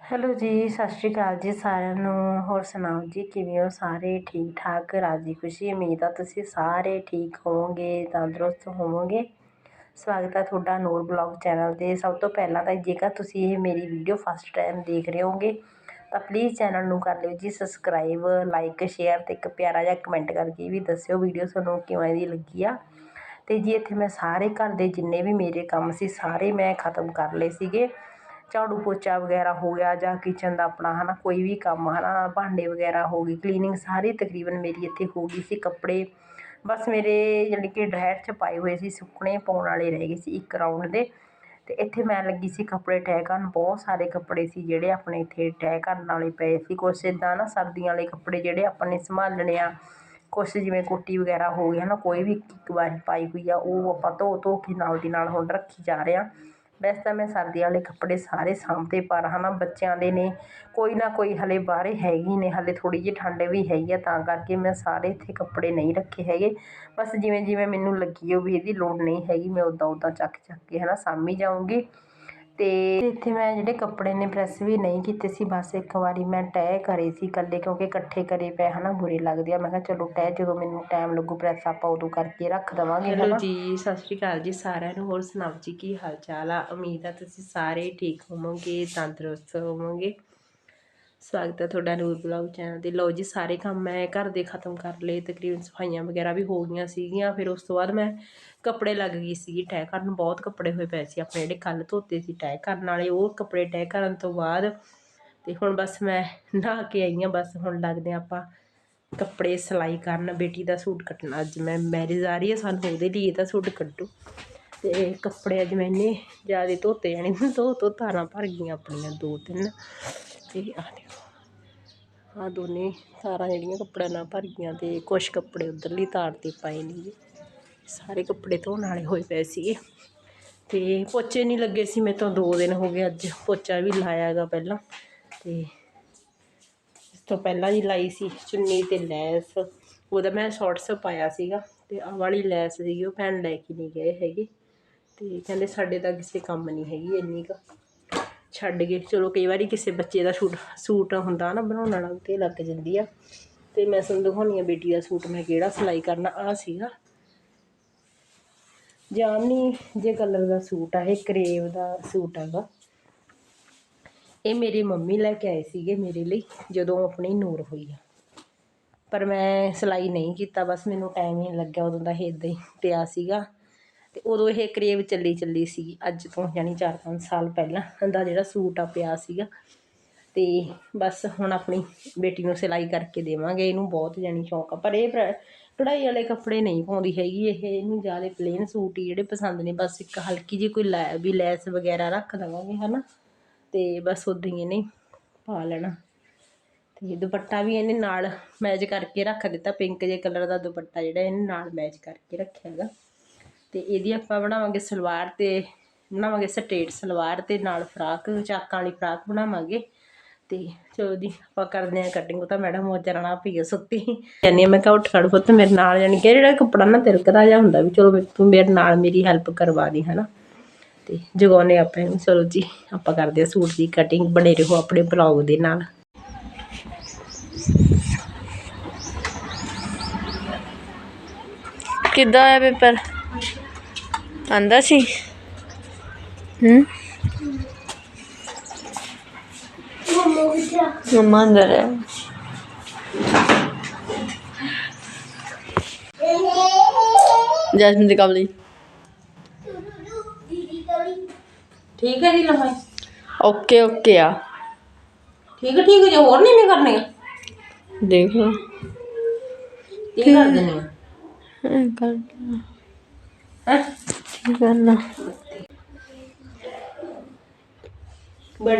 Hello ਜੀ, ਸਤਿ ਸ਼੍ਰੀ ਅਕਾਲ ਜੀ ਸਾਰਿਆਂ ਨੂੰ। ਹੋਰ ਸੁਣਾਓ ਜੀ, ਕਿਵੇਂ ਹੋ? ਸਾਰੇ ਠੀਕ ਠਾਕ, ਰਾਜੀ ਖੁਸ਼ੀ, ਉਮੀਦ ਆ ਤੁਸੀਂ ਸਾਰੇ ਠੀਕ ਹੋਵੋਗੇ, ਤੰਦਰੁਸਤ ਹੋਵੋਗੇ। ਸਵਾਗਤ ਹੈ ਤੁਹਾਡਾ ਨੂਰ ਬਲੌਗ ਚੈਨਲ ਤੇ। ਸਭ ਤੋਂ ਪਹਿਲਾਂ ਤਾਂ ਜੇਕਰ ਤੁਸੀਂ ਇਹ ਮੇਰੀ ਵੀਡੀਓ ਫਸਟ ਟਾਈਮ ਦੇਖ ਰਹੇ ਹੋਗੇ ਤਾਂ ਪਲੀਜ਼ ਚੈਨਲ ਨੂੰ ਕਰ ਲਿਓ ਜੀ ਸਬਸਕ੍ਰਾਈਬ, ਲਾਈਕ, ਸ਼ੇਅਰ ਤੇ ਇੱਕ ਪਿਆਰਾ ਜਿਹਾ ਕਮੈਂਟ ਕਰਕੇ ਵੀ ਦੱਸਿਓ ਵੀਡੀਓ ਤੁਹਾਨੂੰ ਕਿਵੇਂ ਦੀ ਲੱਗੀ ਆ। ਤੇ ਜੀ ਇੱਥੇ ਮੈਂ ਸਾਰੇ ਘਰ ਦੇ ਜਿੰਨੇ ਵੀ ਮੇਰੇ ਕੰਮ ਸੀ, ਸਾਰੇ ਮੈਂ ਖਤਮ ਕਰ ਲਏ ਸੀਗੇ। ਝਾੜੂ ਪੋਚਾ ਵਗੈਰਾ ਹੋ ਗਿਆ ਜਾਂ ਕਿਚਨ ਦਾ ਆਪਣਾ ਹੈ ਨਾ ਕੋਈ ਵੀ ਕੰਮ ਹੈ ਨਾ ਭਾਂਡੇ ਵਗੈਰਾ ਹੋ ਗਈ ਕਲੀਨਿੰਗ ਸਾਰੀ ਤਕਰੀਬਨ ਮੇਰੀ ਇੱਥੇ ਹੋ ਗਈ ਸੀ, ਕੱਪੜੇ ਬਸ ਮੇਰੇ ਜਾਣੀ ਕਿ ਡਰਾਇਰ 'ਚ ਪਾਏ ਹੋਏ ਸੀ, ਸੁੱਕਣੇ ਪਾਉਣ ਵਾਲੇ ਰਹਿ ਗਏ ਸੀ ਇੱਕ ਰਾਊਂਡ ਦੇ। ਅਤੇ ਇੱਥੇ ਮੈਂ ਲੱਗੀ ਸੀ ਕੱਪੜੇ ਤੈਅ ਕਰਨ, ਬਹੁਤ ਸਾਰੇ ਕੱਪੜੇ ਸੀ ਜਿਹੜੇ ਆਪਣੇ ਇੱਥੇ ਤੈਅ ਕਰਨ ਵਾਲੇ ਪਏ ਸੀ, ਕੁਛ ਇੱਦਾਂ ਨਾ ਸਰਦੀਆਂ ਵਾਲੇ ਕੱਪੜੇ ਜਿਹੜੇ ਆਪਾਂ ਨੇ ਸੰਭਾਲਣੇ ਆ, ਕੁਛ ਜਿਵੇਂ ਕੋਟੀ ਵਗੈਰਾ ਹੋ ਗਈ ਹੈ ਨਾ ਕੋਈ ਵੀ ਇੱਕ ਵਾਰੀ ਪਾਈ ਹੋਈ ਆ, ਉਹ ਆਪਾਂ ਧੋ ਧੋ ਕੇ ਨਾਲ ਦੀ ਨਾਲ ਹੁਣ ਰੱਖੀ ਜਾ ਰਹੇ ਹਾਂ ਵੈਸੇ ਤਾਂ ਮੈਂ ਸਰਦੀ ਵਾਲੇ ਕੱਪੜੇ ਸਾਰੇ ਸਾਂਭਦੇ ਪਰ ਹੈ ਨਾ ਬੱਚਿਆਂ ਦੇ ਨੇ ਕੋਈ ਨਾ ਕੋਈ ਹਾਲੇ ਬਾਹਰੇ ਹੈਗੀ ਨੇ, ਹਾਲੇ ਥੋੜ੍ਹੀ ਜਿਹੀ ਠੰਡ ਵੀ ਹੈਗੀ ਆ ਤਾਂ ਕਰਕੇ ਮੈਂ ਸਾਰੇ ਇੱਥੇ ਕੱਪੜੇ ਨਹੀਂ ਰੱਖੇ ਹੈਗੇ। ਬਸ ਜਿਵੇਂ ਜਿਵੇਂ ਮੈਨੂੰ ਲੱਗੀ ਉਹ ਵੀ ਇਹਦੀ ਲੋੜ ਨਹੀਂ ਹੈਗੀ, ਮੈਂ ਉੱਦਾਂ ਉੱਦਾਂ ਚੱਕ ਚੱਕ ਕੇ ਹੈ ਨਾ ਸਾਂਭੀ ਜਾਊਂਗੀ। ਤੇ ਇੱਥੇ ਮੈਂ ਜਿਹੜੇ ਕੱਪੜੇ ਨੇ ਪ੍ਰੈਸ ਵੀ ਨਹੀਂ ਕੀਤੇ ਸੀ ਬਸ ਇੱਕ ਵਾਰੀ ਮੈਂ ਤੈਅ ਕਰੇ ਸੀ ਇਕੱਲੇ ਕਿਉਂਕਿ ਇਕੱਠੇ ਕਰੇ ਪਏ ਹੈ ਨਾ ਬੁਰੇ ਲੱਗਦੇ ਆ। ਮੈਂ ਕਿਹਾ ਚਲੋ ਤੈਅ ਜਦੋਂ ਮੈਨੂੰ ਟਾਈਮ ਲੱਗੂ ਪ੍ਰੈਸ ਆਪਾਂ ਉਦੋਂ ਕਰਕੇ ਰੱਖ ਦੇਵਾਂਗੇ ਹੈਲੋ ਜੀ ਸਤਿ ਸ਼੍ਰੀ ਅਕਾਲ ਜੀ ਸਾਰਿਆਂ ਨੂੰ। ਹੋਰ ਸੁਣਾਓ ਜੀ ਕੀ ਹਾਲ ਚਾਲ ਆ? ਉਮੀਦ ਆ ਤੁਸੀਂ ਸਾਰੇ ਠੀਕ ਹੋਵੋਗੇ ਤੰਦਰੁਸਤ ਹੋਵੋਗੇ। ਸਵਾਗਤ ਹੈ ਤੁਹਾਡਾ ਨੂਰ ਬਲੌਗ ਚੈਨਲ ਤੇ। ਲਓ ਜੀ, ਸਾਰੇ ਕੰਮ ਮੈਂ ਘਰ ਦੇ ਖਤਮ ਕਰ ਲਏ। ਤਕਰੀਬਨ ਸਫਾਈਆਂ ਵਗੈਰਾ ਵੀ ਹੋ ਗਈਆਂ ਸੀਗੀਆਂ। ਫਿਰ ਉਸ ਤੋਂ ਬਾਅਦ ਮੈਂ ਕੱਪੜੇ ਲੱਗ ਗਈ ਸੀ ਤੈਅ ਕਰਨ ਬਹੁਤ ਕੱਪੜੇ ਹੋਏ ਪਏ ਸੀ। ਆਪਣੇ ਜਿਹੜੇ ਕੱਲ ਧੋਤੇ ਸੀ ਤੈਅ ਕਰਨ ਵਾਲੇ, ਉਹ ਕੱਪੜੇ ਤੈਅ ਕਰਨ ਤੋਂ ਬਾਅਦ ਤੇ ਹੁਣ ਬਸ ਮੈਂ ਨਹਾ ਕੇ ਆਈ ਹਾਂ। ਬਸ ਹੁਣ ਲੱਗਦੇ ਹਾਂ ਆਪਾਂ ਕੱਪੜੇ ਸਿਲਾਈ ਕਰਨ। ਬੇਟੀ ਦਾ ਸੂਟ ਕੱਟਣਾ। ਅੱਜ ਮੈਂ ਮੈਰਿਜ ਆ ਰਹੀ ਹੈ। ਸਾਨੂੰ ਉਹਦੇ ਲਈ ਤਾਂ ਸੂਟ ਕੱਟੂ ਤੇ ਕੱਪੜੇ ਅੱਜ ਮੈਨੇ ਜ਼ਿਆਦਾ ਧੋਤੇ ਜਾਣੇ। ਧੋ ਧੋ ਧਾਰਾਂ ਭਰ ਗਈਆਂ ਆਪਣੀਆਂ, ਦੋ ਤਿੰਨ। ਤੇ ਆਹ ਦੇਖੋ। ਆਹ ਦੋਨੇ ਤਾਰਾਂ ਜਿਹੜੀਆਂ ਕੱਪੜਾ ਨਾਲ ਭਰ ਗਈਆਂ ਤੇ ਕੁਝ ਕੱਪੜੇ ਉਧਰਲੀ ਤਾਰ ਤੇ ਪਾਏ ਨੇ ਜੀ ਸਾਰੇ ਕੱਪੜੇ ਧੋਣ ਵਾਲੇ ਹੋਏ ਪਏ ਸੀਗੇ। ਤੇ ਪੋਚੇ ਨਹੀਂ ਲੱਗੇ ਸੀ ਮੇਰੇ ਤੋਂ 2 ਦਿਨ ਹੋ ਗਏ ਅੱਜ ਪੋਚਾ ਵੀ ਲਾਇਆ ਹੈਗਾ ਪਹਿਲਾਂ। ਤੇ ਇਸ ਤੋਂ ਪਹਿਲਾਂ ਹੀ ਲਾਈ ਸੀ ਚੁੰਨੀ ਤੇ ਲੈਸ। ਉਹਦਾ ਮੈਂ ਸ਼ਾਰਟਸ ਪਾਇਆ ਸੀਗਾ ਤੇ ਆ ਵਾਲੀ ਲੈਸ ਸੀਗੀ, ਉਹ ਭੈਣ ਲੈ ਕੇ ਨਹੀਂ ਗਏ ਹੈਗੇ। ਤੇ ਕਹਿੰਦੇ ਸਾਡੇ ਤਾਂ ਕਿਸੇ ਕੰਮ ਨਹੀਂ ਹੈਗੀ ਇੰਨੀ ਕੁ। ਛੱਡ ਗਏ। ਚਲੋ ਕਈ ਵਾਰੀ ਕਿਸੇ ਬੱਚੇ ਦਾ ਸੂਟ ਸੂਟ ਹੁੰਦਾ ਨਾ ਬਣਾਉਣ ਵਾਲਾ, ਤੇ ਲੱਗ ਜਾਂਦੀ ਆ। ਤੇ ਮੈਂ ਤੁਹਾਨੂੰ ਦਿਖਾਉਣੀ ਆ ਬੇਟੀ ਦਾ ਸੂਟ, ਮੈਂ ਕਿਹੜਾ ਸਿਲਾਈ ਕਰਨਾ ਆ ਸੀਗਾ। ਜਾਮਨੀ ਜੇ ਕਲਰ ਦਾ ਸੂਟ ਆ, ਇਹ ਕਰੇਵ ਦਾ ਸੂਟ ਹੈਗਾ। ਇਹ ਮੇਰੀ ਮੰਮੀ ਲੈ ਕੇ ਆਏ ਸੀਗੇ ਮੇਰੇ ਲਈ, ਜਦੋਂ ਆਪਣੀ ਨੂਰ ਹੋਈ ਆ। ਪਰ ਮੈਂ ਸਿਲਾਈ ਨਹੀਂ ਕੀਤਾ, ਬਸ ਮੈਨੂੰ ਟਾਈਮ ਹੀ ਲੱਗਿਆ ਉਦੋਂ ਦਾ ਇਹ ਇਦਾਂ ਹੀ ਪਿਆ ਸੀਗਾ। ਅਤੇ ਉਦੋਂ ਇਹ ਕਰੇਬ ਚੱਲੀ ਚੱਲੀ ਸੀਗੀ, ਅੱਜ ਤੋਂ ਯਾਨੀ 4-5 ਸਾਲ ਪਹਿਲਾਂ ਦਾ ਜਿਹੜਾ ਸੂਟ ਆ ਪਿਆ ਸੀਗਾ। ਅਤੇ ਬਸ ਹੁਣ ਆਪਣੀ ਬੇਟੀ ਨੂੰ ਸਿਲਾਈ ਕਰਕੇ ਦੇਵਾਂਗੇ, ਇਹਨੂੰ ਬਹੁਤ ਜਾਨੀ ਸ਼ੌਂਕ ਆ। ਪਰ ਇਹ ਕਢਾਈ ਵਾਲੇ ਕੱਪੜੇ ਨਹੀਂ ਪਾਉਂਦੀ ਹੈਗੀ ਇਹ, ਇਹਨੂੰ ਜ਼ਿਆਦਾ ਪਲੇਨ ਸੂਟ ਹੀ ਜਿਹੜੇ ਪਸੰਦ ਨੇ, ਬਸ ਇੱਕ ਹਲਕੀ ਜਿਹੀ ਕੋਈ ਲੈ, ਵੀ ਲੈਸ ਵਗੈਰਾ ਰੱਖ ਦੇਵਾਂਗੇ, ਹਨਾ? ਅਤੇ ਬਸ ਉਦਾਂ ਹੀ ਇਹਨੇ ਪਾ ਲੈਣਾ। ਤੇ ਦੁਪੱਟਾ ਵੀ ਇਹਨੇ ਨਾਲ ਮੈਚ ਕਰਕੇ ਰੱਖ ਦਿੱਤਾ ਪਿੰਕ ਜੇ ਕਲਰ ਦਾ ਦੁਪੱਟਾ ਜਿਹੜਾ ਇਹਨੇ ਨਾਲ ਮੈਚ ਕਰਕੇ ਰੱਖਿਆ ਹੈਗਾ। ਤੇ ਇਹਦੀ ਆਪਾਂ ਬਣਾਵਾਂਗੇ ਸਲਵਾਰ ਤੇ ਬਣਾਵਾਂਗੇ ਸਟੇਟ ਸਲਵਾਰ ਤੇ ਨਾਲ ਫਰਾਕ, ਚਾਕਾਂ ਵਾਲੀ ਫਰਾਕ ਬਣਾਵਾਂਗੇ। ਤੇ ਚਲੋ ਜੀ, ਆਪਾਂ ਕਰਦੇ ਆ ਕਟਿੰਗ ਉਹ ਤਾਂ ਮੈਡਮ ਉਹ ਚਰਣਾ ਪਈ ਸੁੱਤੀ। ਜਾਨੀ ਮੈਂ ਕਿਹਾ, ਉੱਠ ਖੜ ਪੁੱਤ, ਮੇਰੇ ਨਾਲ ਜਾਨੀ ਕਿ ਜਿਹੜਾ ਕੱਪੜਾ ਨਾ ਤਿਲਕਦਾ ਜਾਂ ਹੁੰਦਾ ਵੀ, ਚਲੋ ਤੂੰ ਮੇਰੇ ਨਾਲ ਮੇਰੀ ਹੈਲਪ ਕਰਵਾ ਦੀ, ਹਨਾ? ਤੇ ਜਗਾਉਨੇ ਆਪਾਂ ਇਹਨੂੰ। ਚਲੋ ਜੀ, ਆਪਾਂ ਕਰਦੇ ਆ ਸੂਟ ਦੀ ਕਟਿੰਗ ਬਣੇ ਰਹੋ ਆਪਣੇ ਬਲੌਗ ਦੇ ਨਾਲ। ਕਿੱਦਾਂ ਆਇਆ ਪੇਪਰ ਆਂਦਾ ਸੀ ਹੂੰ ਮੰਮਾ ਅੰਦਰ ਹੈ ਜੈਸਮੀਨ ਦੀ ਕਮਲੀ ਠੀਕ ਹੈ ਜੀ ਲੰਮਾਈ ਓਕੇ ਓਕੇ ਆ ਠੀਕ ਹੈ ਠੀਕ ਹੈ ਜੇ ਹੋਰ ਨਹੀਂ ਮੈਂ ਕਰਨੀ ਆ ਦੇਖ ਲਓ ਕੀ ਕਰ ਦਿੰਨੀ ਆ ਹਾਂ ਕਰ ਹੈ ਕੀ ਕਰਨਾ?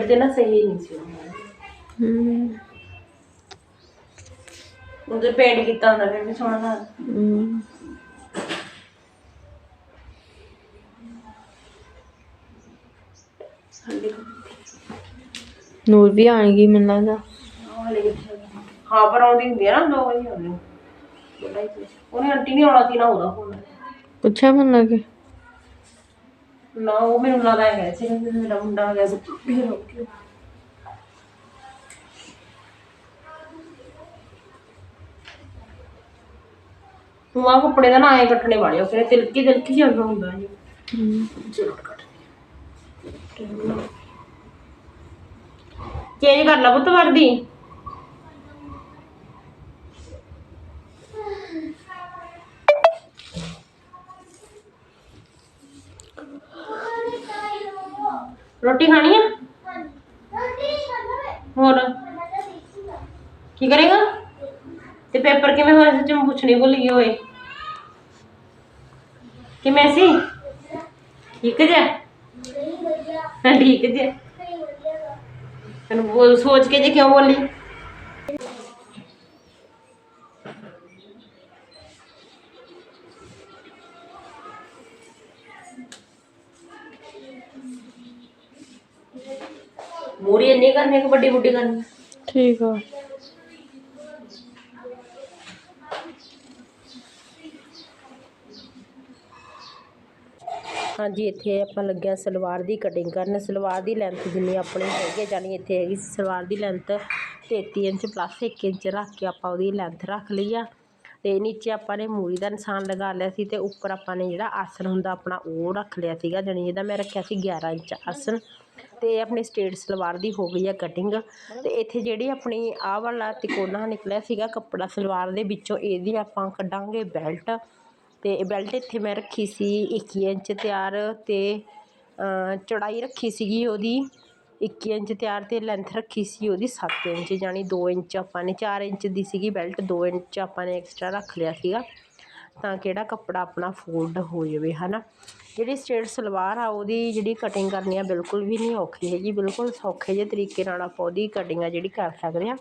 ਤੇ ਨਾ ਸਹੀ ਨਹੀਂ ਸੀ। ਹੂੰ। ਉਹਦੇ ਪੇਂਟ ਕੀਤਾ ਹੁੰਦਾ ਫਿਰ ਵੀ ਸੋਹਣਾ ਲੱਗਦਾ। ਹੂੰ। ਨੂਰ ਵੀ ਆਣਗੀ ਮੈਨੂੰ ਲੱਗਦਾ। ਹਲੇ ਕਿੱਥੇ ਆ? ਹਾਂ ਪਰ ਆਉਂਦੀ ਹੁੰਦੀ ਆ ਨਾ 2 ਵਜੇ ਆਉਂਦੀ। ਬੜਾ ਹੀ ਕੁਛ। ਉਹਨੇ ਆਂਟੀ ਨਹੀਂ ਆਉਣਾ ਸੀ ਨਾ ਉਹਦਾ ਫੋਨ ਪੁੱਛਿਆ ਮੈਨੂੰ ਲੱਗੇ। ਨਾ ਉਹ ਮੈਨੂੰ ਲੱਗਦਾ ਹੈ ਸੀ ਕਿ ਮੇਰਾ ਮੁੰਡਾ ਆ ਗਿਆ ਸੀ। ਫਿਰ ਹੋ ਗਿਆ ਤੂੰ ਆ ਕੱਪੜੇ ਦਾ ਨਾ ਐ ਕੱਟਣੇ ਵਾਲੇ ਉਹ ਤਿਲਕੀ ਤਿਲਕੀ ਜਿਹਾ ਹੁੰਦਾ ਜੀ। ਚਲੋ ਕੱਟ ਚੇਂਜ ਕਰ ਲਾ ਪੁੱਤ ਵਰਦੀ। ਰੋਟੀ ਖਾਣੀ ਆ? ਹੋਰ? ਕੀ ਕਰੇਗਾ? ਤੇ ਪੇਪਰ ਕਿਵੇਂ ਹੋਇਆ ਸੱਚ ਮੈਂ ਪੁੱਛਣੀ ਭੁੱਲ ਗਈ ਓਏ। ਕਿਵੇਂ ਸੀ? ਠੀਕ ਹਾਂ ਠੀਕ ਜਿਹਾ। ਤੈਨੂੰ ਸੋਚ ਕੇ ਜੇ ਕਿਉਂ ਬੋਲੀ? ਮੂਰੀ ਇੰਨੀ ਕਰਨੀ ਕਿ ਵੱਡੀ ਵੱਡੀ ਕਰਨੀ ਠੀਕ ਆ। ਹਾਂਜੀ ਇੱਥੇ ਆਪਾਂ ਲੱਗਿਆ ਸਲਵਾਰ ਦੀ ਕਟਿੰਗ ਕਰਨ। ਸਲਵਾਰ ਦੀ ਲੈਂਥ ਜਿੰਨੀ ਆਪਣੀ ਹੈਗੀ ਜਾਣੀ ਇੱਥੇ ਹੈਗੀ ਸਲਵਾਰ ਦੀ ਲੈਂਥ 33 ਇੰਚ ਪਲੱਸ 1 ਇੰਚ ਰੱਖ ਕੇ ਆਪਾਂ ਉਹਦੀ ਲੈਂਥ ਰੱਖ ਲਈ ਆ। ਤੇ ਨੀਚੇ ਆਪਾਂ ਨੇ ਮੂਰੀ ਦਾ ਨਿਸ਼ਾਨ ਲਗਾ ਲਿਆ ਸੀ ਤੇ ਉੱਪਰ ਆਪਾਂ ਨੇ ਜਿਹੜਾ ਆਸਨ ਹੁੰਦਾ ਆਪਣਾ ਉਹ ਰੱਖ ਲਿਆ ਸੀਗਾ ਜਾਣੀ ਇਹਦਾ ਮੈਂ ਰੱਖਿਆ ਸੀ 11 ਇੰਚ ਆਸਨ ਤੇ ਆਪਣੀ ਸਟੇਟ ਸਲਵਾਰ ਦੀ ਹੋ ਗਈ ਆ ਕਟਿੰਗ ਤੇ ਇੱਥੇ ਜਿਹੜੀ ਆਪਣੀ ਆਹ ਵਾਲਾ ਤਿਕੋਨਾ ਨਿਕਲਿਆ ਸੀਗਾ ਕੱਪੜਾ ਸਲਵਾਰ ਦੇ ਵਿੱਚੋਂ, ਇਹਦੀ ਆਪਾਂ ਕੱਢਾਂਗੇ ਬੈਲਟ ਤੇ ਬੈਲਟ ਇੱਥੇ ਮੈਂ ਰੱਖੀ ਸੀ 21 ਇੰਚ ਤਿਆਰ ਤੇ ਚੌੜਾਈ ਰੱਖੀ ਸੀਗੀ ਉਹਦੀ। 21 ਇੰਚ ਤਿਆਰ ਤੇ ਲੈਂਥ ਰੱਖੀ ਸੀ ਉਹਦੀ 7 ਇੰਚ ਜਾਣੀ 2 ਇੰਚ ਆਪਾਂ ਨੇ 4 ਇੰਚ ਦੀ ਸੀਗੀ ਬੈਲਟ 2 ਇੰਚ ਆਪਾਂ ਨੇ ਐਕਸਟਰਾ ਰੱਖ ਲਿਆ ਸੀਗਾ। ਤਾਂ ਕਿਹੜਾ ਕੱਪੜਾ ਆਪਣਾ ਫੋਲਡ ਹੋ ਜਾਵੇ, ਹਨਾ? ਜਿਹੜੀ ਸਟੇਟ ਸਲਵਾਰ ਆ, ਉਹਦੀ ਜਿਹੜੀ ਕਟਿੰਗ ਕਰਨੀ ਆ ਬਿਲਕੁਲ ਵੀ ਨਹੀਂ ਔਖੀ ਹੈਗੀ, ਬਿਲਕੁਲ ਸੌਖੇ ਜਿਹੇ ਤਰੀਕੇ ਨਾਲ ਆਪਾਂ ਉਹਦੀ ਕਟਿੰਗ ਆ ਜਿਹੜੀ ਕਰ ਸਕਦੇ ਆ।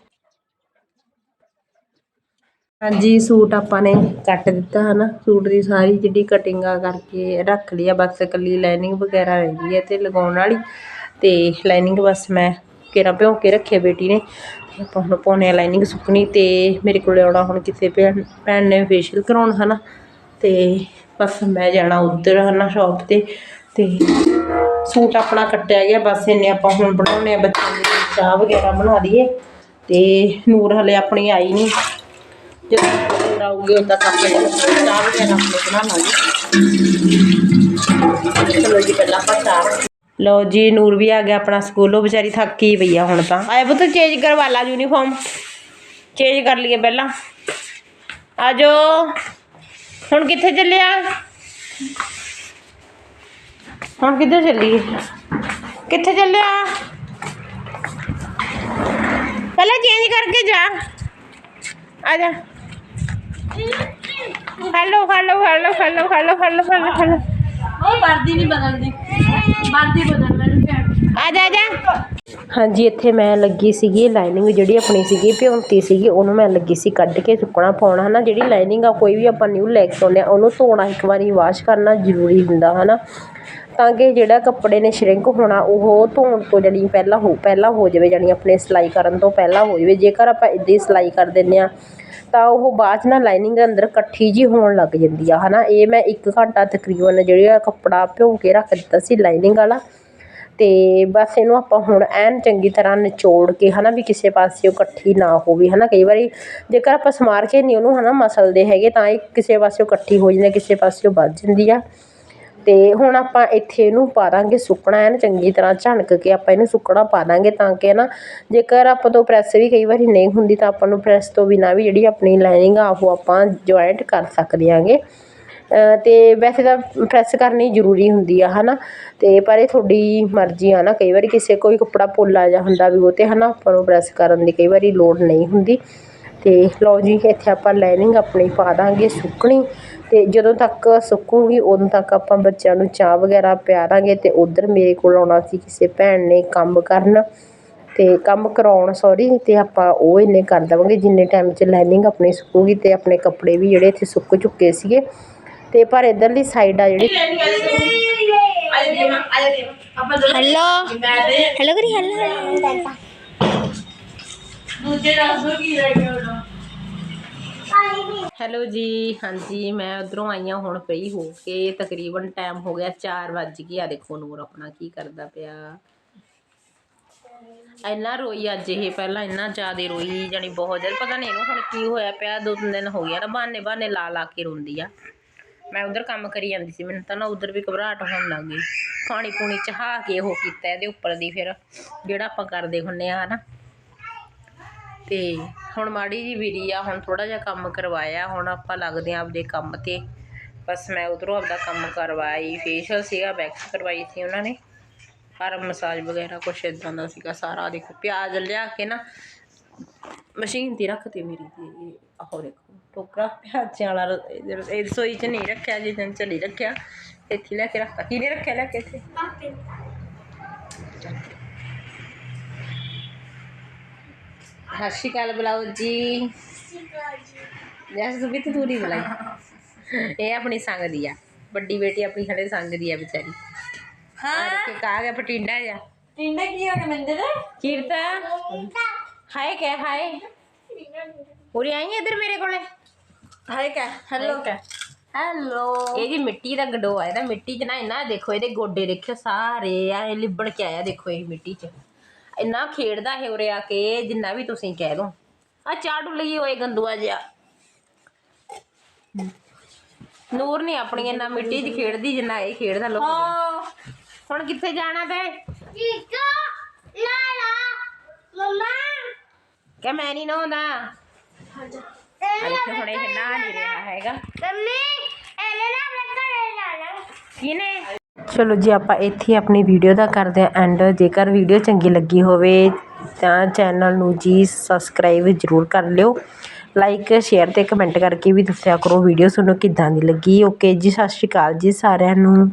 ਹਾਂਜੀ, ਸੂਟ ਆਪਾਂ ਨੇ ਕੱਟ ਦਿੱਤਾ ਹਨਾ, ਸੂਟ ਦੀ ਸਾਰੀ ਜਿਹੜੀ ਕਟਿੰਗ ਆ ਕਰਕੇ ਰੱਖ ਲਈ ਆ, ਬਸ ਇਕੱਲੀ ਲਾਈਨਿੰਗ ਵਗੈਰਾ ਰਹਿੰਦੀ ਹੈ ਤੇ ਲਗਾਉਣ ਵਾਲੀ। ਤੇ ਲਾਈਨਿੰਗ ਬਸ ਮੈਂ ਕੇਰਾ ਭਿਉਂ ਕੇ ਰੱਖਿਆ ਬੇਟੀ ਨੇ ਆਪਾਂ ਹੁਣ ਪਾਉਣੇ ਆ ਲਾਈਨਿੰਗ ਸੁੱਕਣੀ ਤੇ ਮੇਰੇ ਕੋਲੇ ਆਉਣਾ ਹੁਣ ਕਿਸੇ ਭੈਣ ਭੈਣ ਨੇ ਫੇਸ਼ੀਅਲ ਕਰਾਉਣ ਹਨਾ, ਤੇ ਬਸ ਮੈਂ ਜਾਣਾ ਉੱਧਰ ਹਨਾ ਸ਼ਾਪ ਤੇ ਤੇ ਸੂਟ ਆਪਣਾ ਕੱਟਿਆ ਗਿਆ, ਬਸ ਇੰਨੇ ਆਪਾਂ ਹੁਣ ਬਣਾਉਣੇ ਆ, ਬੱਚਿਆਂ ਦੇ ਚਾਹ ਵਗੈਰਾ ਬਣਾ ਦਈਏ ਤੇ ਨੂਰ ਹਲੇ ਆਪਣੀ ਆਈ ਨਹੀਂ ਜਦੋਂ ਨੂਰ ਆਊਗੀ, ਉਦੋਂ ਤੱਕ ਆਪਾਂ ਚਾਹ ਵਗੈਰਾ ਆਪਣੇ ਬਣਾ ਲਾਂਗੇ। ਚਲੋ ਜੀ, ਪਹਿਲਾਂ ਆਪਾਂ ਚਾਹ ਲਓ ਜੀ, ਨੂਰ ਵੀ ਆ ਗਿਆ ਆਪਣਾ ਸਕੂਲੋਂ, ਵਿਚਾਰੀ ਥੱਕੀ ਪਈ ਆ ਹੁਣ ਤਾਂ। ਆਏ ਪੁੱਤ ਚੇਂਜ ਕਰਵਾ ਲਾ ਯੂਨੀਫਾਰਮ ਚੇਂਜ ਕਰ ਲਈਏ ਪਹਿਲਾਂ। ਆ ਜਾਓ। ਹੁਣ ਕਿੱਥੇ ਚੱਲਿਆ? ਹੁਣ ਕਿੱਧਰ ਚੱਲੀਏ? ਕਿੱਥੇ ਚੱਲਿਆ? ਪਹਿਲਾਂ ਚੇਂਜ ਕਰਕੇ ਜਾ। ਆ ਜਾ। Hello hello hello hello hello hello hello hello ਉਹ ਵਰਦੀ ਨਹੀਂ ਬਦਲਦੀ। ਵਰਦੀ ਬਦਲ ਮੈਨੂੰ ਆ ਜਾ ਆ ਜਾ। ਹਾਂਜੀ, ਇੱਥੇ ਮੈਂ ਲੱਗੀ ਸੀਗੀ ਲਾਈਨਿੰਗ ਜਿਹੜੀ ਆਪਣੀ ਸੀਗੀ, ਭਿਉਂਤੀ ਸੀਗੀ, ਉਹਨੂੰ ਮੈਂ ਲੱਗੀ ਸੀ ਕੱਢ ਕੇ ਸੁੱਕਣਾ ਪਾਉਣਾ ਹੈ ਨਾ ਜਿਹੜੀ ਲਾਈਨਿੰਗ ਆ, ਕੋਈ ਵੀ ਆਪਾਂ ਨਿਊ ਲੈ ਕੇ ਆਉਂਦੇ ਆ, ਉਹਨੂੰ ਧੋਣਾ ਇੱਕ ਵਾਰੀ ਵਾਸ਼ ਕਰਨਾ ਜ਼ਰੂਰੀ ਹੁੰਦਾ ਹੈ ਨਾ ਤਾਂ ਕਿ ਜਿਹੜਾ ਕੱਪੜੇ ਨੇ ਸ਼ਰਿੰਕ ਹੋਣਾ, ਉਹ ਧੋਣ ਤੋਂ ਜਾਣੀ ਪਹਿਲਾਂ ਹੋ ਪਹਿਲਾਂ ਹੋ ਜਾਵੇ, ਜਾਣੀ ਆਪਣੇ ਸਿਲਾਈ ਕਰਨ ਤੋਂ ਪਹਿਲਾਂ ਹੋ ਜਾਵੇ। ਜੇਕਰ ਆਪਾਂ ਇੱਦਾਂ ਹੀ ਸਿਲਾਈ ਕਰ ਦਿੰਦੇ ਆ, ਤਾਂ ਉਹ ਬਾਅਦ 'ਚ ਨਾ ਲਾਈਨਿੰਗ ਦੇ ਅੰਦਰ ਇਕੱਠੀ ਜੀ ਹੋਣ ਲੱਗ ਜਾਂਦੀ ਆ ਹੈ ਨਾ ਇਹ ਮੈਂ ਇੱਕ ਘੰਟਾ ਤਕਰੀਬਨ ਜਿਹੜਾ ਕੱਪੜਾ ਭਿਉਂ ਕੇ ਰੱਖ ਦਿੱਤਾ ਸੀ ਲਾਈਨਿੰਗ ਵਾਲਾ। ਅਤੇ ਬਸ ਇਹਨੂੰ ਆਪਾਂ ਹੁਣ ਐਨ ਚੰਗੀ ਤਰ੍ਹਾਂ ਨਿਚੋੜ ਕੇ ਹੈ ਨਾ ਵੀ ਕਿਸੇ ਪਾਸਿਓਂ ਇਕੱਠੀ ਨਾ ਹੋਵੇ ਹੈ ਨਾ ਕਈ ਵਾਰੀ ਜੇਕਰ ਆਪਾਂ ਸਮਾਰ ਕੇ ਨਹੀਂ ਉਹਨੂੰ ਹੈ ਨਾ ਮਸਲਦੇ ਹੈਗੇ ਤਾਂ ਇਹ ਕਿਸੇ ਪਾਸਿਓ ਇਕੱਠੀ ਹੋ ਜਾਂਦੀ ਕਿਸੇ ਪਾਸਿਓਂ ਵੱਧ ਜਾਂਦੀ ਆ। ਅਤੇ ਹੁਣ ਆਪਾਂ ਇੱਥੇ ਇਹਨੂੰ ਪਾ ਦਾਂਗੇ ਸੁੱਕਣਾ ਐਨ ਚੰਗੀ ਤਰ੍ਹਾਂ ਝਣਕ ਕੇ ਆਪਾਂ ਇਹਨੂੰ ਸੁੱਕਣਾ ਪਾ ਦਾਂਗੇ ਤਾਂ ਕਿ ਨਾ ਜੇਕਰ ਆਪਾਂ ਤੋਂ ਪ੍ਰੈਸ ਵੀ ਕਈ ਵਾਰੀ ਨਹੀਂ ਹੁੰਦੀ ਤਾਂ ਆਪਾਂ ਨੂੰ ਪ੍ਰੈਸ ਤੋਂ ਬਿਨਾਂ ਵੀ ਜਿਹੜੀ ਆਪਣੀ ਲਾਈਨਿੰਗ ਆ ਉਹ ਆਪਾਂ ਜੁਆਇੰਟ ਕਰ ਸਕਦੇ ਆਂਗੇ। ਅਤੇ ਵੈਸੇ ਤਾਂ ਪ੍ਰੈੱਸ ਕਰਨੀ ਜ਼ਰੂਰੀ ਹੁੰਦੀ ਆ ਹੈ ਨਾ ਅਤੇ ਪਰ ਇਹ ਤੁਹਾਡੀ ਮਰਜ਼ੀ ਆ ਨਾ, ਕਈ ਵਾਰੀ ਕਿਸੇ ਕੋਈ ਕੱਪੜਾ ਪੋਲਾ ਜਿਹਾ ਹੁੰਦਾ ਵੀ ਉਹ ਤੇ ਨਾ ਆਪਾਂ ਨੂੰ ਪ੍ਰੈੱਸ ਕਰਨ ਦੀ ਕਈ ਵਾਰੀ ਲੋੜ ਨਹੀਂ ਹੁੰਦੀ। ਅਤੇ ਲਓ ਜੀ, ਇੱਥੇ ਆਪਾਂ ਲਾਈਨਿੰਗ ਆਪਣੀ ਪਾ ਦਾਂਗੇ ਸੁੱਕਣੀ। ਅਤੇ ਜਦੋਂ ਤੱਕ ਸੁੱਕੂਗੀ, ਉਦੋਂ ਤੱਕ ਆਪਾਂ ਬੱਚਿਆਂ ਨੂੰ ਚਾਹ ਵਗੈਰਾ ਪਿਆ ਦਾਂਗੇ ਅਤੇ ਉੱਧਰ ਮੇਰੇ ਕੋਲ ਆਉਣਾ ਸੀ ਕਿਸੇ ਭੈਣ ਨੇ ਕੰਮ ਕਰਨ। ਅਤੇ ਕੰਮ ਕਰਾਉਣ ਸੌਰੀ ਅਤੇ ਆਪਾਂ ਉਹ ਇੰਨੇ ਕਰ ਦੇਵਾਂਗੇ ਜਿੰਨੇ ਟਾਈਮ 'ਚ ਲਾਈਨਿੰਗ ਆਪਣੀ ਸੁੱਕੂਗੀ ਅਤੇ ਆਪਣੇ ਕੱਪੜੇ ਵੀ ਜਿਹੜੇ ਇੱਥੇ ਸੁੱਕ ਚੁੱਕੇ ਸੀਗੇ। ਤੇ ਪਰ ਇਧਰਲੀ ਸਾਈਡ ਆ ਜਿਹੜੀ। ਹੈਲੋ ਹੈਲੋ ਕਰੀ ਹੈਲੋ ਹੈਲੋ ਜੀ ਹਾਂਜੀ ਮੈਂ ਉਧਰੋਂ ਆਈ ਹਾਂ ਹੁਣ ਫ੍ਰੀ ਹੋ ਕੇ। ਤਕਰੀਬਨ ਟਾਈਮ ਹੋ ਗਿਆ 4 ਵੱਜ ਗਏ ਆ। ਦੇਖੋ ਨੂਰ ਆਪਣਾ ਕੀ ਕਰਦਾ ਪਿਆ। ਇੰਨਾ ਰੋਈ ਅੱਜ ਇਹ ਪਹਿਲਾਂ ਇੰਨਾ ਜ਼ਿਆਦਾ ਰੋਈ ਜਾਣੀ ਬਹੁਤ ਜ਼ਿਆਦਾ। ਪਤਾ ਨਹੀਂ ਇਹਨੂੰ ਹੁਣ ਕੀ ਹੋਇਆ ਪਿਆ ਦੋ ਤਿੰਨ ਦਿਨ ਹੋ ਗਿਆ ਨਾ ਬਹਾਨੇ ਬਹਾਨੇ ਲਾ ਲਾ ਕੇ ਰੋਂਦੀ ਆ। ਮੈਂ ਉਧਰ ਕੰਮ ਕਰੀ ਜਾਂਦੀ ਸੀ, ਮੈਨੂੰ ਤਾਂ ਨਾ ਉਧਰ ਵੀ ਘਬਰਾਹਟ ਹੋਣ ਲੱਗ ਗਈ। ਪਾਣੀ ਪੂਣੀ ਚਹਾ ਕੇ ਉਹ ਕੀਤਾ ਇਹਦੇ ਉੱਪਰ ਦੀ ਫਿਰ, ਜਿਹੜਾ ਆਪਾਂ ਕਰਦੇ ਹੁੰਨੇ ਆ ਹਨਾ। ਤੇ ਹੁਣ ਮਾੜੀ ਜੀ ਵੀਰੀ ਆ, ਹੁਣ ਥੋੜਾ ਜਿਹਾ ਕੰਮ ਕਰਵਾਇਆ, ਹੁਣ ਆਪਾਂ ਲੱਗਦੇ ਆ ਆਪਦੇ ਕੰਮ ਤੇ। ਬਸ ਮੈਂ ਉਧਰੋਂ ਆਪਦਾ ਕੰਮ ਕਰਵਾਈ ਫੇਸ਼ੀਅਲ ਸੀਗਾ ਵੈਕਸ ਕਰਵਾਈ ਸੀ ਉਹਨਾਂ ਨੇ। ਪਰ ਮਸਾਜ ਵਗੈਰਾ ਕੁਛ ਇਦਾਂ ਦਾ ਸੀਗਾ, ਸਾਰਾ ਦੇਖੋ, ਪਿਆਜ਼ ਲਿਆ ਕੇ ਨਾ ਮਸ਼ੀਨ ਤੇ ਰੱਖਤੀ ਮੇਰੀ ਤੇ ਆਹੋ ਦੇਖੋ ਟੋਕਰਾ ਪਿਆਜ਼ਾਂ ਵਾਲਾ ਇਹ ਰਸੋਈ 'ਚ ਨਹੀਂ ਰੱਖਿਆ ਜਿੱਦਣ ਚ ਨਹੀਂ ਰੱਖਿਆ ਇੱਥੇ ਲੈ ਕੇ ਰੱਖਤਾ। ਕਿਹਨੇ ਰੱਖਿਆ ਲੈ ਕੇ ਇੱਥੇ? ਸਤਿ ਸ਼੍ਰੀ ਅਕਾਲ ਬੁਲਾਓ ਜੀ। ਜੈਸੇ ਤੂੰ ਵੀ ਤੂੰ ਨਹੀਂ ਬੁਲਾਈ। ਇਹ ਆਪਣੀ ਸੰਗ ਦੀ ਆ। ਵੱਡੀ ਬੇਟੀ ਆਪਣੀ ਹਲੇ ਸੰਗ ਦੀ ਆ ਵਿਚਾਰੀ। ਹਾਂ। ਕਾ ਗਿਆ ਪਟਿੰਡਾ ਜਾ ਟਿੰਡਾ ਕੀ ਹੋ ਗਿਆ ਮੰਦਰ ਕੀਰਤਾ ਹਾਏ ਕਹਿ ਹਾਏ ਉਰੇ ਆਈ ਇਧਰ ਮੇਰੇ ਕੋਲੇ ਹਾਏ ਕਾ ਹੈਲੋ ਕਾ ਹੈਲੋ ਇਹ ਜੀ ਮਿੱਟੀ ਦਾ ਗਡੋਆ ਇਹਦਾ ਮਿੱਟੀ 'ਚ ਨਾ ਇੰਨਾ ਦੇਖੋ ਇਹਦੇ ਗੋਡੇ ਦੇਖਿਓ ਸਾਰੇ ਆ ਇਹ ਲਿਬੜ ਕੇ ਆਇਆ ਦੇਖੋ ਇਹ ਮਿੱਟੀ 'ਚ ਇੰਨਾ ਖੇਡਦਾ ਇਹ ਉਰੇ ਆ ਕੇ ਜਿੰਨਾ ਵੀ ਤੁਸੀਂ ਕਹਿ ਲਓ ਆ ਚਾੜੂ ਲਈ ਹੋਏ ਗੰਦੂਆ ਜਿਹਾ ਨੂਰ ਨਹੀਂ ਆਪਣੀ ਇੰਨਾ ਮਿੱਟੀ 'ਚ ਖੇਡਦੀ ਜਿੰਨਾ ਇਹ ਖੇਡਦਾ ਲੋਕ ਹਾਂ ਹੁਣ ਕਿੱਥੇ ਜਾਣਾ ਤੇ Chico, Lala, Mama. ਕਿ ਮੈਂ ਨਹੀਂ ਨਹਾਉਂਦਾ। ਦੇਖੋ ਹੁਣ ਇਹ ਨਹਾ ਨਹੀਂ ਰਿਹਾ ਹੈਗਾ। ਮੰਮੀ ਇਹਨੇ ਨਾ ਆਪਣੇ ਘਰੇ ਜਾਣਾ। ਕਿਨੇ ਚਲੋ ਜੀ ਆਪਾਂ ਇੱਥੇ ਆਪਣੀ ਵੀਡੀਓ ਦਾ ਕਰਦੇ ਹਾਂ ਐਂਡ ਜੇਕਰ ਵੀਡੀਓ ਚੰਗੀ ਲੱਗੀ ਹੋਵੇ ਤਾਂ ਚੈਨਲ ਨੂੰ ਜੀ ਸਬਸਕ੍ਰਾਈਬ ਜ਼ਰੂਰ ਕਰ ਲਿਓ। ਲਾਈਕ ਸ਼ੇਅਰ ਤੇ ਕਮੈਂਟ ਕਰਕੇ ਵੀ ਦੱਸਿਆ ਕਰੋ ਵੀਡੀਓ ਤੁਹਾਨੂੰ ਕਿੱਦਾਂ ਦੀ ਲੱਗੀ। ਓਕੇ ਜੀ ਸਤਿ ਸ਼੍ਰੀ ਅਕਾਲ ਜੀ ਸਾਰਿਆਂ ਨੂੰ।